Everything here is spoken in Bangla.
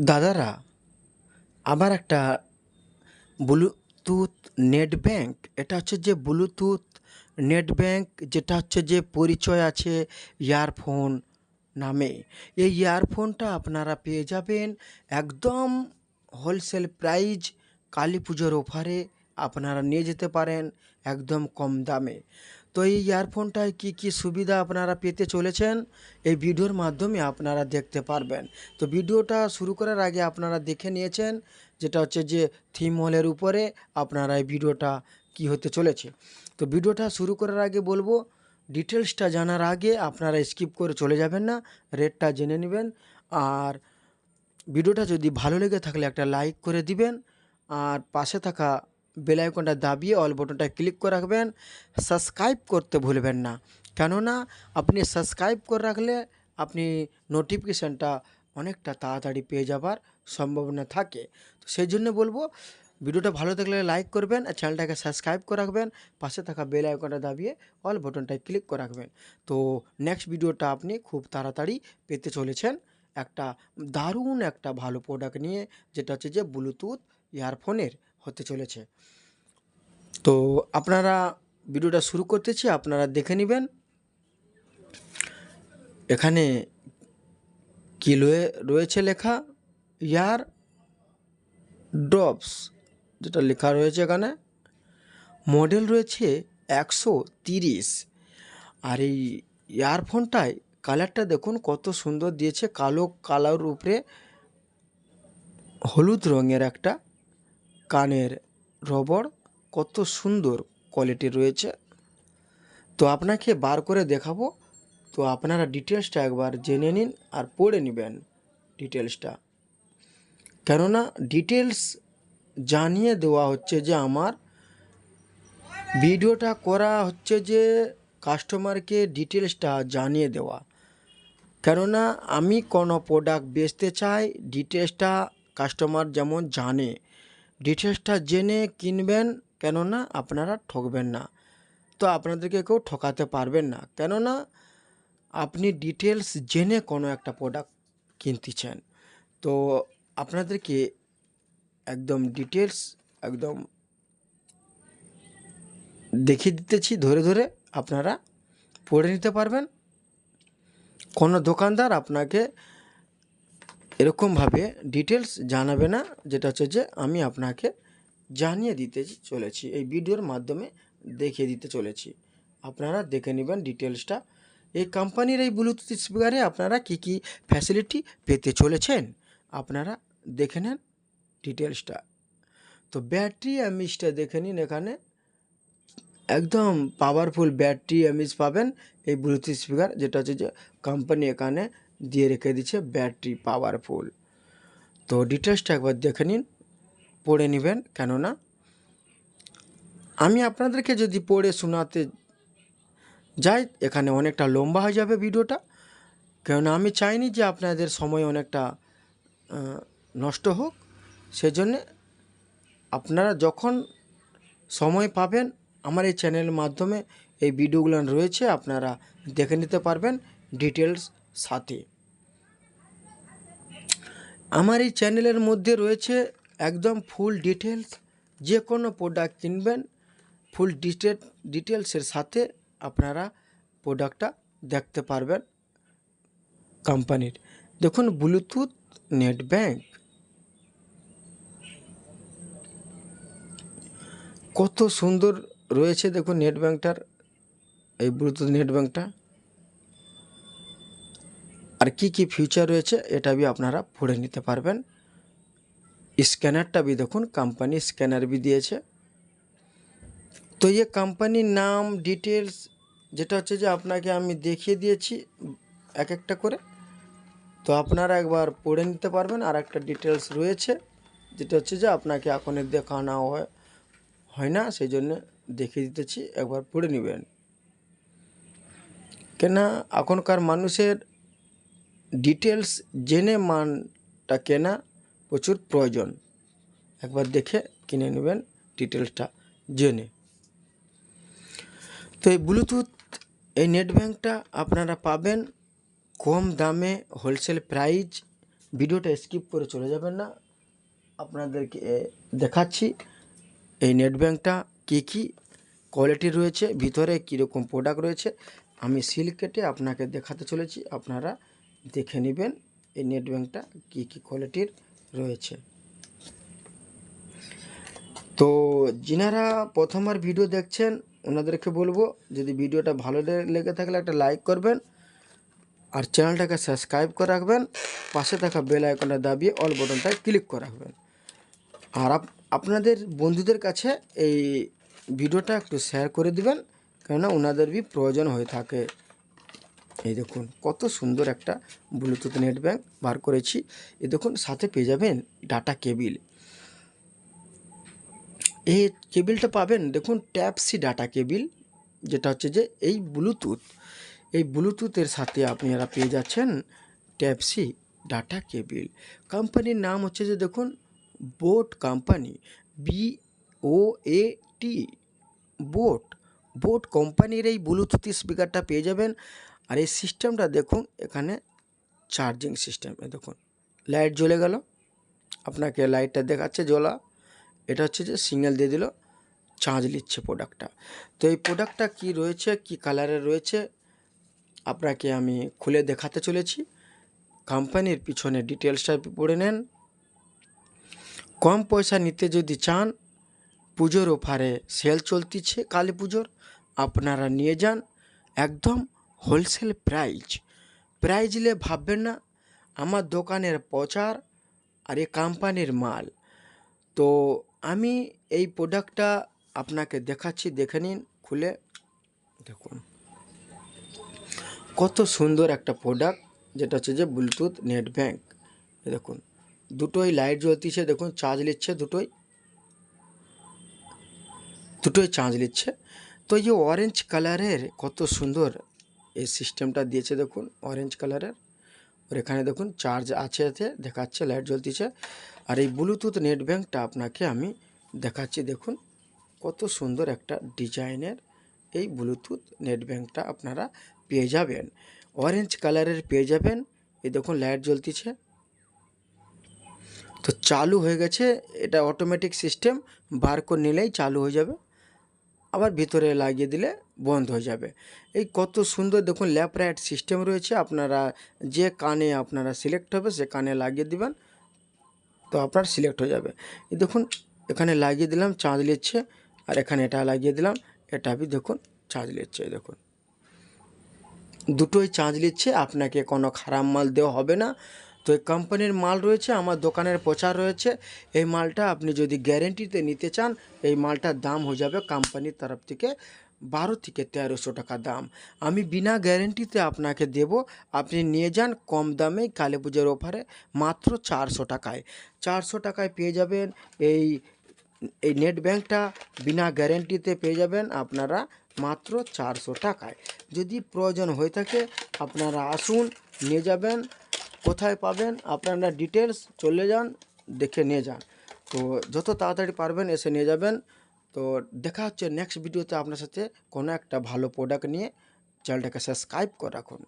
দাদারা আবার একটা ব্লুটুথ নেট ব্যাঙ্ক এটা হচ্ছে যে ব্লুটুথ নেট ব্যাঙ্ক যেটা হচ্ছে যে পরিচয় আছে ইয়ারফোন নামে। এই ইয়ারফোনটা আপনারা পেয়ে যাবেন একদম হোলসেল প্রাইজ কালী পুজোর অফারে আপনারা নিয়ে যেতে পারেন একদম কম দামে। তো এই ইয়ারফোনটায় কী কী সুবিধা আপনারা পেতে চলেছেন, এই ভিডিওর মাধ্যমে আপনারা দেখতে পারবেন। তো ভিডিওটা শুরু করার আগে আপনারা দেখে নিয়েছেন যেটা হচ্ছে যে থিম হলের উপরে আপনারা এই ভিডিওটা কি হতে চলেছে। তো ভিডিওটা শুরু করার আগে বলব ডিটেলসটা জানার আগে আপনারা স্কিপ করে চলে যাবেন না, রেটটা জেনে নেবেন। আর ভিডিওটা যদি ভালো লেগে থাকলে একটা লাইক করে দিবেন। আর পাশে থাকা বেল আইকনটা দাবিয়ে অল বটনটা ক্লিক করে রাখবেন। সাবস্ক্রাইব করতে ভুলবেন না। কেননা, আপনি সাবস্ক্রাইব করে রাখলে আপনি নোটিফিকেশানটা অনেকটা তাড়াতাড়ি পেয়ে যাবার সম্ভাবনা থাকে। তো সেই জন্য বলব, ভিডিওটা ভালো থাকলে লাইক করবেন আর চ্যানেলটাকে সাবস্ক্রাইব করে রাখবেন। পাশে থাকা বেল আইকনটা দাবিয়ে অল বটনটায় ক্লিক করে রাখবেন। তো নেক্সট ভিডিওটা আপনি খুব তাড়াতাড়ি পেতে চলেছেন একটা দারুণ একটা ভালো প্রোডাক্ট নিয়ে, যেটা হচ্ছে যে ব্লুটুথ ইয়ারফোনের হতে চলেছে। তো আপনারা ভিডিওটা শুরু করতেছি আপনারা দেখে নেবেন। এখানে কি রয়েছে লেখা? ইয়ার ড্রপস যেটা লেখা রয়েছে এখানে। মডেল রয়েছে একশো তিরিশ। আর এই ইয়ারফোনটায় কালারটা দেখুন, কত সুন্দর দিয়েছে। কালো কালোর উপরে হলুদ রঙের একটা কানের রবর কত সুন্দর কোয়ালিটি রয়েছে। তো আপনাকে বার করে দেখাবো। তো আপনারা ডিটেলসটা একবার জেনে নিন আর পড়ে নেবেন ডিটেলসটা কেননা ডিটেলস জানিয়ে দেওয়া হচ্ছে যে আমার ভিডিওটা করা হচ্ছে যে কাস্টমারকে ডিটেলসটা জানিয়ে দেওয়া। কেননা আমি কোনো প্রোডাক্ট বেচতে চাই ডিটেলসটা কাস্টমার যেমন জানে ডিটেলসটা জেনে কিনবেন, কেননা আপনারা ঠকবেন না। তো আপনাদেরকে কেউ ঠকাতে পারবেন না। কেননা আপনি ডিটেলস জেনে কোনো একটা প্রোডাক্ট কিনতেছেন। তো আপনাদেরকে একদম ডিটেলস একদম দেখিয়ে দিতেছি, ধরে ধরে আপনারা পড়ে নিতে পারবেন। কোনো দোকানদার আপনাকে এরকমভাবে ডিটেলস জানাবে না, যেটা হচ্ছে যে আমি আপনাকে জানিয়ে দিতে চলেছি, এই ভিডিওর মাধ্যমে দেখিয়ে দিতে চলেছি। আপনারা দেখে নেবেন ডিটেলসটা এই কোম্পানির এই ব্লুটুথ স্পিকারে আপনারা কি কি ফ্যাসিলিটি পেতে চলেছেন? আপনারা দেখে নেন ডিটেলসটা তো ব্যাটারি এমএইচটা দেখে নিন এখানে। একদম পাওয়ারফুল ব্যাটারি এমএইচ পাবেন এই ব্লুটুথ স্পিকার যেটা হচ্ছে যে কোম্পানি এখানে দিয়ে রেখে দিচ্ছে ব্যাটারি পাওয়ারফুল। তো ডিটেলসটা একবার দেখে নিন, পড়ে নেবেন। কেননা আমি আপনাদেরকে যদি পড়ে শোনাতে যাই, এখানে অনেকটা লম্বা হয়ে যাবে ভিডিওটা। কেননা আমি চাইনি যে আপনাদের সময় অনেকটা নষ্ট হোক। সেজন্যে আপনারা যখন সময় পাবেন, আমার এই চ্যানেলের মাধ্যমে এই ভিডিওগুলো রয়েছে, আপনারা দেখে নিতে পারবেন। ডিটেলস সাথে। আমার এই চ্যানেলের মধ্যে রয়েছে একদম ফুল ডিটেলস যে কোনো প্রোডাক্ট কিনবেন, ফুল ডিটেল ডিটেলসের সাথে আপনারা প্রোডাক্টটা দেখতে পারবেন কোম্পানির দেখুন ব্লুটুথ নেট ব্যাঙ্ক কত সুন্দর রয়েছে, দেখুন নেট ব্যাঙ্কটার এই ব্লুটুথ নেট ব্যাঙ্কটা আর কি কি ফিচার রয়েছে, এটা বি আপনারা পড়ে নিতে পারবেন। স্ক্যানারটা বি দেখুন কোম্পানি স্ক্যানার বি দিয়েছে। তো ये কোম্পানির নাম ডিটেলস যেটা হচ্ছে যে আপনাকে আমি দেখিয়ে দিয়েছি এক একটা করে। তো আপনারা একবার পড়ে নিতে পারবেন, আর একটা ডিটেলস রয়েছে, যেটা হচ্ছে যে আপনাকে এখন দেখানো হয় না, সেই জন্য দেখিয়ে দিতেছি, একবার পড়ে নেবেন। কেনা এখনকার মানুষের ডিটেলস জেনে মানটা কেনা প্রচুর প্রয়োজন। একবার দেখে কিনে নেবেন ডিটেলসটা জেনে। তো এই ব্লুটুথ এই নেট ব্যাঙ্কটা আপনারা পাবেন। কম দামে হোলসেল প্রাইজ ভিডিওটা স্কিপ করে চলে যাবেন না। আপনাদেরকে দেখাচ্ছি এই নেট ব্যাঙ্কটা কী কী কোয়ালিটি রয়েছে, ভিতরে কীরকম প্রোডাক্ট রয়েছে। আমি সিল কেটে আপনাকে দেখাতে চলেছি। আপনারা দেখে নেবেন এই নেট ব্যাঙ্কটা কী কী কোয়ালিটির রয়েছে। তো যিনারা প্রথমবার ভিডিও দেখছেন, ওনাদেরকে বলব যদি ভিডিওটা ভালো লেগে থাকলে একটা লাইক করবেন আর চ্যানেলটাকে সাবস্ক্রাইব করে রাখবেন, পাশে থাকা বেল আইকনটা দাবিয়ে অল বটনটায় ক্লিক করে রাখবেন। আর আপ- আপনাদের বন্ধুদের কাছে এই ভিডিওটা একটু শেয়ার করে দিবেন, কেননা ওনাদের বি প্রয়োজন হয়ে থাকে। এই দেখুন, কত সুন্দর একটা ব্লুটুথ নেট ব্যাঙ্ক বার করেছি। এ দেখুন, সাথে পেয়ে যাবেন ডাটা কেবিল এই কেবিলটা পাবেন, দেখুন ট্যাপ সি ডাটা কেবিল যেটা হচ্ছে যে এই ব্লুটুথ এই ব্লুটুথের সাথে আপনারা পেয়ে যাচ্ছেন ট্যাপ সি ডাটা কেবিল কোম্পানির নাম হচ্ছে যে দেখুন Boat company B O A T Boat Boat কোম্পানির এই ব্লুটুথ স্পিকারটা পেয়ে যাবেন। আর এই সিস্টেমটা দেখুন, এখানে চার্জিং সিস্টেম এ দেখুন। লাইট জ্বলে গেল। আপনাকে লাইটটা দেখাচ্ছে জ্বলা। এটা হচ্ছে যে সিগন্যাল দিয়ে দিল চার্জ নিচ্ছে প্রোডাক্টটা তো এই প্রোডাক্টটা কি রয়েছে, কি কালারের রয়েছে, আপনাকে আমি খুলে দেখাতে চলেছি। কোম্পানির পিছনে ডিটেলসটা পড়ে নেন। কম পয়সা নিতে যদি চান, পুজোর অফারে সেল চলতিছে কালী পুজোর। আপনারা নিয়ে যান, একদম হোলসেল প্রাইজ। প্রাইজ ভাববেন না, আমার দোকানের প্রচার আর এই কোম্পানির মাল। তো আমি এই প্রোডাক্টটা আপনাকে দেখাচ্ছি, দেখে নিন, খুলে দেখুন। কত সুন্দর একটা প্রোডাক্ট যেটা হচ্ছে যে ব্লুটুথ নেট ব্যাঙ্ক দেখুন, দুটোই লাইট জ্বলতিছে, দেখুন চার্জ নিচ্ছে দুটোই। দুটোই চার্জ নিচ্ছে। তো এই অরেঞ্জ কালারের কত সুন্দর এই সিস্টেমটা দিয়েছে দেখুন অরেঞ্জ কালারের আর এখানে দেখুন চার্জ আছে এতে, দেখাচ্ছে লাইট জ্বলতিছে। আর এই ব্লুটুথ নেট ব্যাঙ্কটা আপনাকে আমি দেখাচ্ছি, দেখুন, কত সুন্দর একটা ডিজাইনের এই ব্লুটুথ নেট ব্যাঙ্কটা আপনারা পেয়ে যাবেন। অরেঞ্জ কালারের পেয়ে যাবেন, এই দেখুন লাইট জ্বলতিছে। তো চালু হয়ে গেছে, এটা অটোমেটিক সিস্টেম বার করে নিলেই চালু হয়ে যাবে। আবার ভিতরে লাগিয়ে দিলে বন্ধ হয়ে যাবে। এই কত সুন্দর দেখুন ল্যাপ রাইট সিস্টেম রয়েছে, আপনারা যে কানে আপনারা সিলেক্ট হবে সে কানে লাগিয়ে দিবেন, তো আপনার সিলেক্ট হয়ে যাবে। দেখুন, এখানে লাগিয়ে দিলাম চার্জ নিচ্ছে, আর এখানে এটা লাগিয়ে দিলাম, এটা বি দেখুন চার্জ নিচ্ছে দেখুন। দুটোই চার্জ নিচ্ছে, আপনাকে কোনো খারাপ মাল দেওয়া হবে না। তো এই কোম্পানির মাল রয়েছে, আমার দোকানের প্রচার রয়েছে, এই মালটা আপনি যদি গ্যারেন্টিতে নিতে চান, এই মালটার দাম হয়ে যাবে কোম্পানির তরফ থেকে বারো থেকে তেরোশো টাকা দাম। আমি বিনা গ্যারেন্টিতে আপনাকে দেব। আপনি নিয়ে যান কম দামে কালী পুজোর অফারে মাত্র চারশো টাকায়। চারশো টাকায় পেয়ে যাবেন এই এই নেট ব্যাঙ্কটা বিনা গ্যারেন্টিতে পেয়ে যাবেন আপনারা মাত্র চারশো টাকায়। যদি প্রয়োজন হয়ে থাকে আপনারা আসুন, নিয়ে যাবেন, কোথায় পাবেন, আপনারা ডিটেলস চলে যান, দেখে নিয়ে যান। তো যত তাড়াতাড়ি পারবেন এসে নিয়ে যাবেন। তো দেখা হচ্ছে নেক্সট ভিডিওতে আপনার সাথে কোনো একটা ভালো প্রোডাক্ট নিয়ে চ্যানেলটাকে সাবস্ক্রাইব করে রাখুন।